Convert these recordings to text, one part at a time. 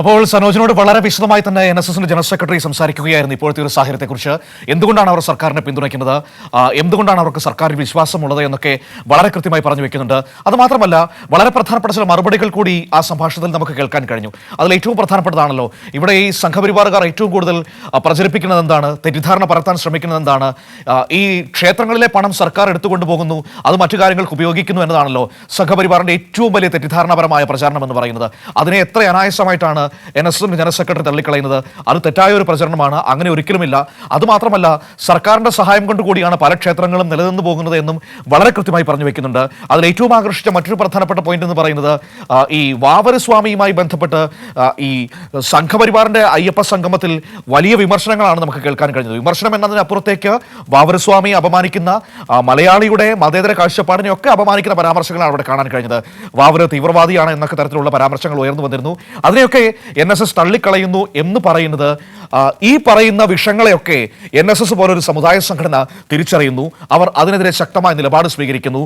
അപ്പോൾ സനോജിനോട് വളരെ വിശദമായി തന്നെ എൻ എസ് എസിന്റെ ജനറൽ സെക്രട്ടറി സംസാരിക്കുകയായിരുന്നു ഇപ്പോഴത്തെ ഒരു സാഹചര്യത്തെക്കുറിച്ച്. എന്തുകൊണ്ടാണ് അവർ സർക്കാരിനെ പിന്തുണയ്ക്കുന്നത്? എന്തുകൊണ്ടാണ് അവർക്ക് സർക്കാരിൽ വിശ്വാസമുള്ളത് എന്നൊക്കെ വളരെ കൃത്യമായി പറഞ്ഞു വെക്കുന്നുണ്ട്. അത് മാത്രമല്ല വളരെ പ്രധാനപ്പെട്ട ചില മറുപടികൾ കൂടി ആ സംഭാഷണത്തിൽ നമുക്ക് കേൾക്കാൻ കഴിഞ്ഞു. അതിൽ ഏറ്റവും പ്രധാനപ്പെട്ടതാണല്ലോ ഇവിടെ ഈ സംഘപരിവാറുകാർ ഏറ്റവും കൂടുതൽ പ്രചരിപ്പിക്കുന്നത് എന്താണ്? തെറ്റിദ്ധാരണ പരത്താൻ ശ്രമിക്കുന്നത് എന്താണ്? ഈ ക്ഷേത്രങ്ങളിലെ പണം സർക്കാർ എടുത്തുകൊണ്ട് പോകുന്നു അത് മറ്റു കാര്യങ്ങൾക്ക് ഉപയോഗിക്കുന്നു എന്നതാണല്ലോ സംഘപരിവാറിന്റെ ഏറ്റവും വലിയ തെറ്റിദ്ധാരണപരമായ പ്രചാരണം എന്ന് പറയുന്നത്. അതിനെ എത്ര അനായാസമായിട്ടാണ് എൻ എസ് എസിന്റെ ജനറൽ സെക്രട്ടറി തള്ളിക്കളയുന്നത്. അത് തെറ്റായ ഒരു പ്രചരണമാണ്. അങ്ങനെ ഒരിക്കലുമില്ല. അതുമാത്രമല്ല സർക്കാരിന്റെ സഹായം കൊണ്ട് കൂടിയാണ് പല ക്ഷേത്രങ്ങളും നിലനിന്ന് പോകുന്നത് എന്നും വളരെ കൃത്യമായി പറഞ്ഞു വെക്കുന്നുണ്ട്. അതിൽ ഏറ്റവും ആകർഷിച്ച മറ്റൊരു പ്രധാനപ്പെട്ട പോയിന്റ് എന്ന് പറയുന്നത് ഈ വാവരസ്വാമിയുമായി ബന്ധപ്പെട്ട് ഈ സംഘപരിവാറിന്റെ അയ്യപ്പ സംഗമത്തിൽ വലിയ വിമർശനങ്ങളാണ് നമുക്ക് കേൾക്കാൻ കഴിഞ്ഞത്. വിമർശനം എന്നതിനപ്പുറത്തേക്ക് വാവരസ്വാമിയെ അപമാനിക്കുന്ന മലയാളിയുടെ മതേതര കാഴ്ചപ്പാടിനെ ഒക്കെ അപമാനിക്കുന്ന പരാമർശങ്ങളാണ് അവിടെ കാണാൻ കഴിഞ്ഞത്. വാവര് തീവ്രവാദിയാണ് എന്നൊക്കെ തരത്തിലുള്ള പരാമർശങ്ങൾ ഉയർന്നു വന്നിരുന്നു. അതിനെയൊക്കെ എൻ എസ് എസ് തള്ളിക്കളയുന്നു എന്ന് പറയുന്നത് ഈ പറയുന്ന വിഷയങ്ങളെയൊക്കെ എൻ എസ് എസ് പോലൊരു സമുദായ സംഘടന തിരിച്ചറിയുന്നു. അവർ അതിനെതിരെ ശക്തമായ നിലപാട് സ്വീകരിക്കുന്നു.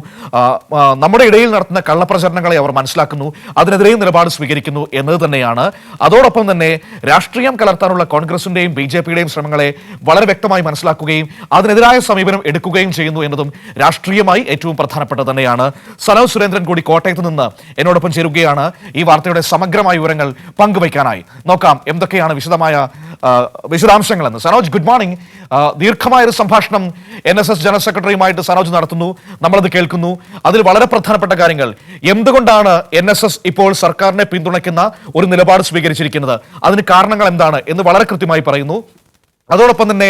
നമ്മുടെ ഇടയിൽ നടത്തുന്ന കള്ളപ്രചരണങ്ങളെ അവർ മനസ്സിലാക്കുന്നു. അതിനെതിരെയും നിലപാട് സ്വീകരിക്കുന്നു എന്നത് തന്നെയാണ്. അതോടൊപ്പം തന്നെ രാഷ്ട്രീയം കലർത്താനുള്ള കോൺഗ്രസിന്റെയും ബി ജെ പിയുടെയും ശ്രമങ്ങളെ വളരെ വ്യക്തമായി മനസ്സിലാക്കുകയും അതിനെതിരായ സമീപനം എടുക്കുകയും ചെയ്യുന്നു എന്നതും രാഷ്ട്രീയമായി ഏറ്റവും പ്രധാനപ്പെട്ടത് തന്നെയാണ്. സനോജ് സുരേന്ദ്രൻ കൂടി കോട്ടയത്ത് നിന്ന് എന്നോടൊപ്പം ചേരുകയാണ്. ഈ വാർത്തയുടെ സമഗ്രമായ വിവരങ്ങൾ പങ്കുവയ്ക്കാനായി നോക്കാം എന്തൊക്കെയാണ് വിശദമായ വിശദാംശങ്ങളെന്ന്. സനോജ് ഗുഡ് മോർണിംഗ് ദീർഘമായൊരു സംഭാഷണം എൻ എസ് എസ് ജനറൽ സെക്രട്ടറിയുമായിട്ട് സനോജ് നടത്തുന്നു. നമ്മളത് കേൾക്കുന്നു. അതിൽ വളരെ പ്രധാനപ്പെട്ട കാര്യങ്ങൾ. എന്തുകൊണ്ടാണ് എൻ എസ് എസ് ഇപ്പോൾ സർക്കാരിനെ പിന്തുണയ്ക്കുന്ന ഒരു നിലപാട് സ്വീകരിച്ചിരിക്കുന്നത്? അതിന് കാരണങ്ങൾ എന്താണ് എന്ന് വളരെ കൃത്യമായി പറയുന്നു. അതോടൊപ്പം തന്നെ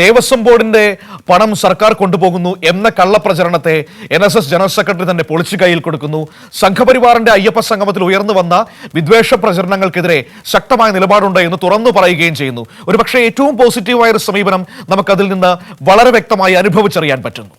ദേവസ്വം ബോർഡിന്റെ പണം സർക്കാർ കൊണ്ടുപോകുന്നു എന്ന കള്ളപ്രചരണത്തെ N S S general secretary തന്നെ പൊളിച്ചു കയ്യിൽ കൊടുക്കുന്നു. സംഘപരിവാറിന്റെ അയ്യപ്പ സംഗമത്തിൽ ഉയർന്നു വന്ന വിദ്വേഷ പ്രചരണങ്ങൾക്കെതിരെ ശക്തമായ നിലപാടുണ്ട് എന്ന് തുറന്നു പറയുകയും ചെയ്യുന്നു. ഒരുപക്ഷെ ഏറ്റവും പോസിറ്റീവായ ഒരു സമീപനം നമുക്കതിൽ നിന്ന് വളരെ വ്യക്തമായി അനുഭവിച്ചറിയാൻ പറ്റുന്നു.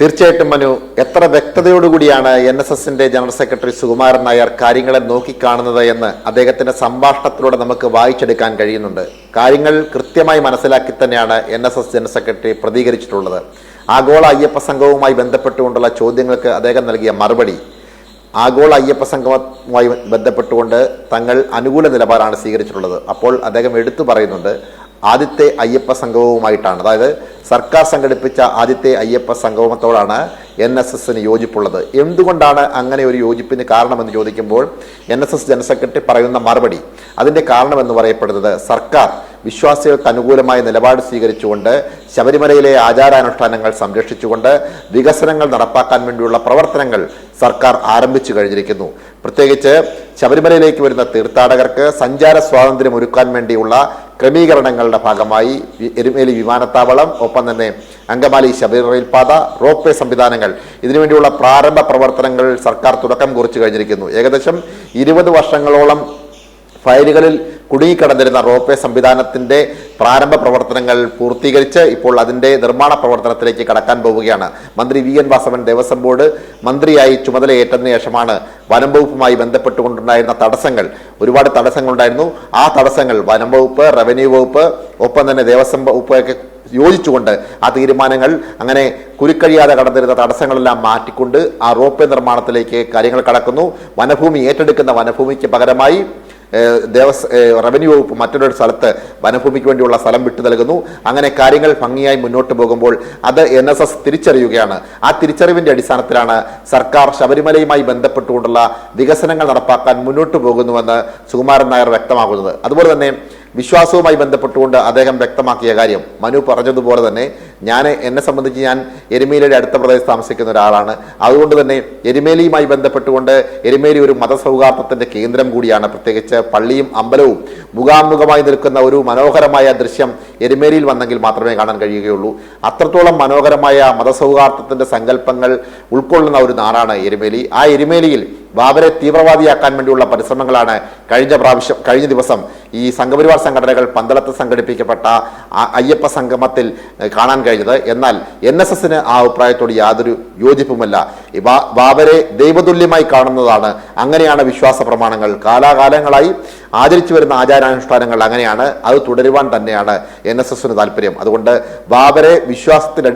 തീർച്ചയായിട്ടും മനു എത്ര വ്യക്തതയോടുകൂടിയാണ് എൻ എസ് എസിന്റെ ജനറൽ സെക്രട്ടറി സുകുമാരൻ നായർ കാര്യങ്ങളെ നോക്കിക്കാണുന്നത് എന്ന് അദ്ദേഹത്തിന്റെ സംഭാഷണത്തിലൂടെ നമുക്ക് വായിച്ചെടുക്കാൻ കഴിയുന്നുണ്ട്. കാര്യങ്ങൾ കൃത്യമായി മനസ്സിലാക്കി തന്നെയാണ് N S S general secretary പ്രതികരിച്ചിട്ടുള്ളത്. ആഗോള അയ്യപ്പ സംഘവുമായി ബന്ധപ്പെട്ടുകൊണ്ടുള്ള ചോദ്യങ്ങൾക്ക് അദ്ദേഹം നൽകിയ മറുപടി. ആഗോള അയ്യപ്പ സംഘവുമായി ബന്ധപ്പെട്ടുകൊണ്ട് തങ്ങൾ അനുകൂല നിലപാടാണ് സ്വീകരിച്ചിട്ടുള്ളത്. അപ്പോൾ അദ്ദേഹം എടുത്തു പറയുന്നുണ്ട് ആദ്യത്തെ അയ്യപ്പ സംഗമവുമായിട്ടാണ്. അതായത് സർക്കാർ സംഘടിപ്പിച്ച ആദ്യത്തെ അയ്യപ്പ സംഗമത്തോടാണ് എൻ എസ് എസിന് യോജിപ്പുള്ളത്. എന്തുകൊണ്ടാണ് അങ്ങനെ ഒരു യോജിപ്പിന് കാരണമെന്ന് ചോദിക്കുമ്പോൾ N S S general secretary പറയുന്ന മറുപടി. അതിന്റെ കാരണമെന്ന് പറയപ്പെടുന്നത് സർക്കാർ വിശ്വാസികൾക്ക് അനുകൂലമായ നിലപാട് സ്വീകരിച്ചുകൊണ്ട് ശബരിമലയിലെ ആചാരാനുഷ്ഠാനങ്ങൾ സംരക്ഷിച്ചുകൊണ്ട് വികസനങ്ങൾ നടപ്പാക്കാൻ വേണ്ടിയുള്ള പ്രവർത്തനങ്ങൾ സർക്കാർ ആരംഭിച്ചു കഴിഞ്ഞിരിക്കുന്നു. പ്രത്യേകിച്ച് ശബരിമലയിലേക്ക് വരുന്ന തീർത്ഥാടകർക്ക് സഞ്ചാര സ്വാതന്ത്ര്യം ഒരുക്കാൻ വേണ്ടിയുള്ള ക്രമീകരണങ്ങളുടെ ഭാഗമായി എരുമേലി വിമാനത്താവളം ഒപ്പം തന്നെ അങ്കമാലി ശബരി പാത റോപ്പ് വേ സംവിധാനങ്ങൾ. ഇതിനുവേണ്ടിയുള്ള പ്രാരംഭ പ്രവർത്തനങ്ങൾ സർക്കാർ തുടക്കം കുറിച്ചു കഴിഞ്ഞിരിക്കുന്നു. ഏകദേശം ഇരുപത് വർഷങ്ങളോളം ഫയലുകളിൽ കുടുങ്ങിക്കിടന്നിരുന്ന റോപ്പ് വേ സംവിധാനത്തിന്റെ പ്രാരംഭ പ്രവർത്തനങ്ങൾ പൂർത്തീകരിച്ച് ഇപ്പോൾ അതിന്റെ നിർമ്മാണ പ്രവർത്തനത്തിലേക്ക് കടക്കാൻ പോവുകയാണ്. മന്ത്രി V N Vasavan Devaswom board മന്ത്രിയായി ചുമതലയേറ്റതിനു ശേഷമാണ് വനം വകുപ്പുമായി ബന്ധപ്പെട്ടുകൊണ്ടുണ്ടായിരുന്ന തടസ്സങ്ങൾ. ഒരുപാട് തടസ്സങ്ങളുണ്ടായിരുന്നു. ആ തടസ്സങ്ങൾ വനം വകുപ്പ് റവന്യൂ വകുപ്പ് ഒപ്പം തന്നെ ദേവസ്വം വകുപ്പ് ഒക്കെ യോജിച്ചുകൊണ്ട് ആ തീരുമാനങ്ങൾ അങ്ങനെ കുരുക്കഴിയാതെ കടന്നിരുന്ന തടസ്സങ്ങളെല്ലാം മാറ്റിക്കൊണ്ട് ആ റോപ്പ് നിർമ്മാണത്തിലേക്ക് കാര്യങ്ങൾ കടക്കുന്നു. വനഭൂമി ഏറ്റെടുക്കുന്ന വനഭൂമിക്ക് പകരമായി ദേവസ് റവന്യൂ വകുപ്പ് മറ്റൊരു സ്ഥലത്ത് വനഭൂമിക്ക് വേണ്ടിയുള്ള സ്ഥലം വിട്ടു നൽകുന്നു. അങ്ങനെ കാര്യങ്ങൾ ഭംഗിയായി മുന്നോട്ട് പോകുമ്പോൾ അത് എൻ എസ് എസ് തിരിച്ചറിയുകയാണ്. ആ തിരിച്ചറിവിന്റെ അടിസ്ഥാനത്തിലാണ് സർക്കാർ ശബരിമലയുമായി ബന്ധപ്പെട്ടുകൊണ്ടുള്ള വികസനങ്ങൾ നടപ്പാക്കാൻ മുന്നോട്ട് പോകുന്നുവെന്ന് സുകുമാരൻ നായർ വ്യക്തമാകുന്നത് അതുപോലെ തന്നെ വിശ്വാസവുമായി ബന്ധപ്പെട്ടുകൊണ്ട് അദ്ദേഹം വ്യക്തമാക്കിയ കാര്യം മനു പറഞ്ഞതുപോലെ തന്നെ ഞാൻ എന്നെ സംബന്ധിച്ച് ഞാൻ എരുമേലിയുടെ അടുത്ത പ്രദേശത്ത് താമസിക്കുന്ന ഒരാളാണ്. അതുകൊണ്ട് തന്നെ എരുമേലിയുമായി ബന്ധപ്പെട്ടുകൊണ്ട് എരുമേലി ഒരു മതസൗഹാർദ്ദത്തിന്റെ കേന്ദ്രം കൂടിയാണ്. പ്രത്യേകിച്ച് പള്ളിയും അമ്പലവും മുഖാമുഖമായി നിൽക്കുന്ന ഒരു മനോഹരമായ ദൃശ്യം എരുമേലിയിൽ വന്നെങ്കിൽ മാത്രമേ കാണാൻ കഴിയുകയുള്ളൂ. അത്രത്തോളം മനോഹരമായ മതസൗഹാർദ്ദത്തിന്റെ സങ്കല്പങ്ങൾ ഉൾക്കൊള്ളുന്ന ഒരു നാടാണ് എരുമേലി. ആ എരുമേലിയിൽ ബാബരെ തീവ്രവാദിയാക്കാൻ വേണ്ടിയുള്ള പരിശ്രമങ്ങളാണ് കഴിഞ്ഞ പ്രാവശ്യം കഴിഞ്ഞ ദിവസം ഈ സംഘപരിവാർ സംഘടനകൾ പന്തളത്ത് സംഘടിപ്പിക്കപ്പെട്ട അയ്യപ്പ സംഗമത്തിൽ കാണാൻ കഴിഞ്ഞത്. എന്നാൽ എൻ എസ് എസിന് ആ അഭിപ്രായത്തോട് യാതൊരു യോജിപ്പുമല്ല. ബാബരെ ദൈവതുല്യമായി കാണുന്നതാണ് അങ്ങനെയാണ് വിശ്വാസ പ്രമാണങ്ങൾ. കാലാകാലങ്ങളായി ആചരിച്ചു വരുന്ന ആചാരാനുഷ്ഠാനങ്ങൾ അങ്ങനെയാണ്. അത് തുടരുവാൻ തന്നെയാണ് എൻ എസ് എസിന് താല്പര്യം. അതുകൊണ്ട് ബാബരെ വിശ്വാസത്തിൽ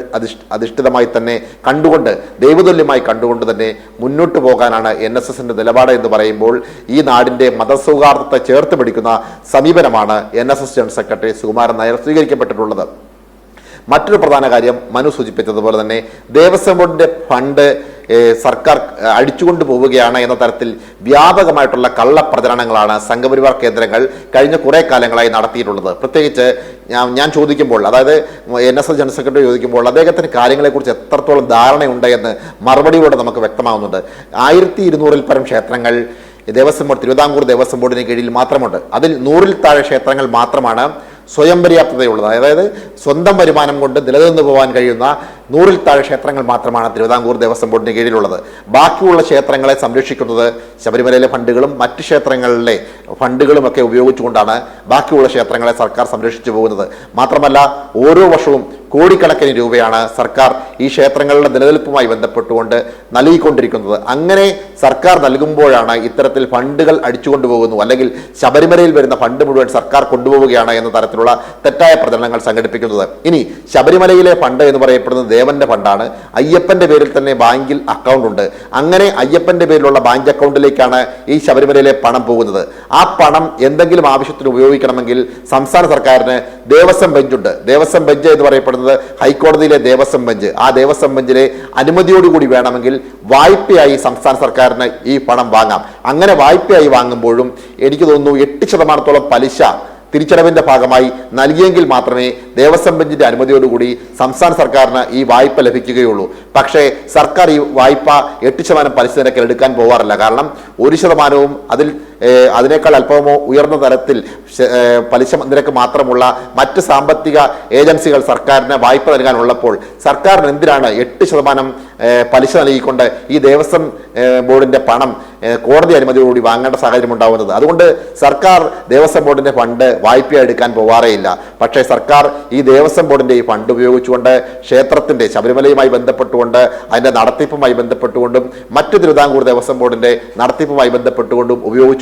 അധിഷ്ഠിതമായി തന്നെ കണ്ടുകൊണ്ട് ദൈവതുല്യമായി കണ്ടുകൊണ്ട് തന്നെ മുന്നോട്ട് പോകാനാണ് എൻ എസ് എസിന്റെ നിലപാട് എന്ന് പറയുമ്പോൾ ഈ നാടിന്റെ മതസൗഹാർദ്ദത്തെ ചേർത്ത് പിടിക്കുന്ന സമീപനമാണ് N S S general secretary Sukumaran Nair സ്വീകരിക്കപ്പെട്ടിട്ടുള്ളത്. മറ്റൊരു പ്രധാന കാര്യം മനു സൂചിപ്പിച്ചതുപോലെ തന്നെ ദേവസ്വം ബോർഡിന്റെ ഫണ്ട് സർക്കാർ അടിച്ചുകൊണ്ടു പോവുകയാണ് എന്ന തരത്തിൽ വ്യാപകമായിട്ടുള്ള കള്ളപ്രചരണങ്ങളാണ് സംഘപരിവാർ കേന്ദ്രങ്ങൾ കഴിഞ്ഞ കുറേ കാലങ്ങളായി നടത്തിയിട്ടുള്ളത്. പ്രത്യേകിച്ച് ഞാൻ ചോദിക്കുമ്പോൾ അതായത് N S S general secretary ചോദിക്കുമ്പോൾ അദ്ദേഹത്തിന് കാര്യങ്ങളെക്കുറിച്ച് എത്രത്തോളം ധാരണയുണ്ട് എന്ന് മറുപടിയോടെ നമുക്ക് വ്യക്തമാകുന്നുണ്ട് ആയിരത്തി ഇരുന്നൂറിൽ പരം ക്ഷേത്രങ്ങൾ ദേവസ്വം ബോർഡ് തിരുവിതാംകൂർ ദേവസ്വം ബോർഡിന് കീഴിൽ മാത്രമുണ്ട്. അതിൽ നൂറിൽ താഴെ ക്ഷേത്രങ്ങൾ മാത്രമാണ് സ്വയം പര്യാപ്തതയുള്ളത് അതായത് സ്വന്തം വരുമാനം കൊണ്ട് നിലനിന്ന് പോകാൻ കഴിയുന്ന നൂറിൽ താഴെ ക്ഷേത്രങ്ങൾ മാത്രമാണ് തിരുവിതാംകൂർ ദേവസ്വം ബോർഡിന് കീഴിലുള്ളത്. ബാക്കിയുള്ള ക്ഷേത്രങ്ങളെ സംരക്ഷിക്കുന്നത് ശബരിമലയിലെ ഫണ്ടുകളും മറ്റ് ക്ഷേത്രങ്ങളിലെ ഫണ്ടുകളും ഒക്കെ ഉപയോഗിച്ചുകൊണ്ടാണ് ബാക്കിയുള്ള ക്ഷേത്രങ്ങളെ സർക്കാർ സംരക്ഷിച്ചു പോകുന്നത്. മാത്രമല്ല ഓരോ വർഷവും കോടിക്കണക്കിന് രൂപയാണ് സർക്കാർ ഈ ക്ഷേത്രങ്ങളുടെ നിലനിൽപ്പുമായി ബന്ധപ്പെട്ടുകൊണ്ട് നൽകിക്കൊണ്ടിരിക്കുന്നത്. അങ്ങനെ സർക്കാർ നൽകുമ്പോഴാണ് ഇത്തരത്തിൽ ഫണ്ടുകൾ അടിച്ചുകൊണ്ടുപോകുന്നു അല്ലെങ്കിൽ ശബരിമലയിൽ വരുന്ന ഫണ്ട് മുഴുവൻ സർക്കാർ കൊണ്ടുപോവുകയാണ് എന്ന തരത്തിലുള്ള തെറ്റായ പ്രചരണങ്ങൾ സംഘടിപ്പിക്കുന്നത്. ഇനി ശബരിമലയിലെ ഫണ്ട് എന്ന് പറയപ്പെടുന്നത് ദേവന്റെ ഫണ്ടാണ്. അയ്യപ്പന്റെ പേരിൽ തന്നെ ബാങ്കിൽ അക്കൗണ്ട് ഉണ്ട്. അങ്ങനെ അയ്യപ്പന്റെ പേരിലുള്ള ബാങ്ക് അക്കൗണ്ടിലേക്കാണ് ഈ ശബരിമലയിലെ പണം പോകുന്നത്. ആ പണം എന്തെങ്കിലും ആവശ്യത്തിന് ഉപയോഗിക്കണമെങ്കിൽ സംസ്ഥാന സർക്കാരിന് ദേവസ്വം ബെഞ്ചുണ്ട് ദേവസ്വം ബെഞ്ച് എന്ന് പറയപ്പെടുന്നത് ഹൈക്കോടതിയിലെ ദേവസ്വം ബെഞ്ച്. ആ ദേവസ്വം ബെഞ്ചിലെ അനുമതിയോടുകൂടി വേണമെങ്കിൽ വായ്പയായി സംസ്ഥാന സർക്കാരിന് ഈ പണം വാങ്ങാം. അങ്ങനെ വായ്പയായി വാങ്ങുമ്പോഴും എനിക്ക് തോന്നുന്നു എട്ട് ശതമാനത്തോളം പലിശ തിരിച്ചടവിന്റെ ഭാഗമായി നൽകിയെങ്കിൽ മാത്രമേ ദേവസ്വം ബെഞ്ചിന്റെ അനുമതിയോടുകൂടി സംസ്ഥാന സർക്കാരിന് ഈ വായ്പ ലഭിക്കുകയുള്ളൂ. പക്ഷേ സർക്കാർ ഈ വായ്പ എട്ട് ശതമാനം പലിശ നിരക്കിൽ എടുക്കാൻ പോവാറില്ല. കാരണം ഒരു ശതമാനവും അതിൽ അതിനേക്കാൾ അല്പമോ ഉയർന്ന തലത്തിൽ പലിശ നിരക്ക് മാത്രമുള്ള മറ്റ് സാമ്പത്തിക ഏജൻസികൾ സർക്കാരിന് വായ്പ നൽകാനുള്ളപ്പോൾ സർക്കാരിന് എന്തിനാണ് എട്ട് ശതമാനം പലിശ നൽകിക്കൊണ്ട് ഈ ദേവസ്വം ബോർഡിന്റെ പണം കോടതി അനുമതിയോടുകൂടി വാങ്ങേണ്ട സാഹചര്യം ഉണ്ടാകുന്നത് അതുകൊണ്ട് സർക്കാർ ദേവസ്വം ബോർഡിന്റെ ഫണ്ട് വായ്പ എടുക്കാൻ പോവാറേയില്ല. പക്ഷേ സർക്കാർ ഈ ദേവസ്വം ബോർഡിന്റെ ഈ ഫണ്ട് ഉപയോഗിച്ചുകൊണ്ട് ക്ഷേത്രത്തിന്റെ ശബരിമലയുമായി ബന്ധപ്പെട്ടുകൊണ്ട് അതിന്റെ നടത്തിപ്പുമായി ബന്ധപ്പെട്ടുകൊണ്ടും മറ്റു തിരുവിതാംകൂർ ദേവസ്വം ബോർഡിന്റെ നടത്തിപ്പുമായി ബന്ധപ്പെട്ടുകൊണ്ടും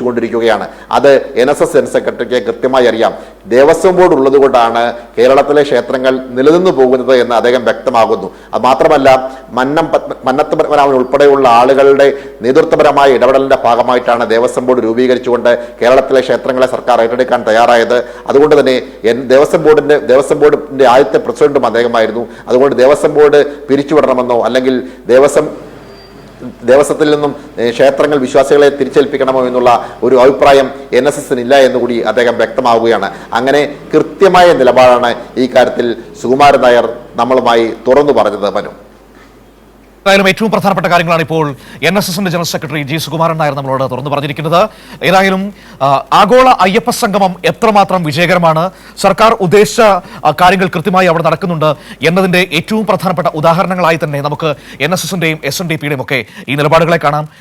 ഉപയോഗിച്ചുകൊണ്ടിരിക്കുകയാണ് അത് എൻ എസ് എസ് ജനറൽ സെക്രട്ടറിക്ക് കൃത്യമായി അറിയാം. ദേവസ്വം ബോർഡ് ഉള്ളതുകൊണ്ടാണ് കേരളത്തിലെ ക്ഷേത്രങ്ങൾ നിലനിന്നു പോകുന്നത് എന്ന് അദ്ദേഹം വ്യക്തമാകുന്നു. അത് മാത്രമല്ല മന്നം മന്നത്ത് പത്മനാഭൻ ഉൾപ്പെടെയുള്ള ആളുകളുടെ നേതൃത്വപരമായ ഇടപെടലിന്റെ ഭാഗമായിട്ടാണ് ദേവസ്വം ബോർഡ് രൂപീകരിച്ചുകൊണ്ട് കേരളത്തിലെ ക്ഷേത്രങ്ങളെ സർക്കാർ ഏറ്റെടുക്കാൻ തയ്യാറായത്. അതുകൊണ്ട് തന്നെ ദേവസ്വം ബോർഡിന്റെ ദേവസ്വം ബോർഡിന്റെ ആദ്യത്തെ പ്രസിഡന്റും അദ്ദേഹമായിരുന്നു. അതുകൊണ്ട് ദേവസ്വം ബോർഡ് പിരിച്ചുവിടണമെന്നോ അല്ലെങ്കിൽ ദേവസ്വം ദേവസ്വത്തിൽ നിന്നും ക്ഷേത്രങ്ങൾ വിശ്വാസികളെ തിരിച്ചേൽപ്പിക്കണമോ എന്നുള്ള ഒരു അഭിപ്രായം എൻ എസ് എസിന് ഇല്ല എന്നുകൂടി അദ്ദേഹം വ്യക്തമാവുകയാണ്. അങ്ങനെ കൃത്യമായ നിലപാടാണ് ഈ കാര്യത്തിൽ സുകുമാരൻ നായർ നമ്മളുമായി തുറന്നു പറഞ്ഞത് മനു. ഏതായാലും ഏറ്റവും പ്രധാനപ്പെട്ട കാര്യങ്ങളാണ് ഇപ്പോൾ എൻ എസ് എസിന്റെ general secretary G Sukumaran Nair നമ്മളോട് തുറന്നു പറഞ്ഞിരിക്കുന്നത്. ഏതായാലും ആഗോള അയ്യപ്പ സംഗമം എത്രമാത്രം വിജയകരമാണ് സർക്കാർ ഉദ്ദേശിച്ച കാര്യങ്ങൾ കൃത്യമായി അവിടെ നടക്കുന്നുണ്ട് എന്നതിന്റെ ഏറ്റവും പ്രധാനപ്പെട്ട ഉദാഹരണങ്ങളായി തന്നെ നമുക്ക് എൻ എസ് എസിന്റെയും എസ് എൻ ഡി പിയുടെയും ഒക്കെ ഈ നിലപാടുകളെ കാണാം.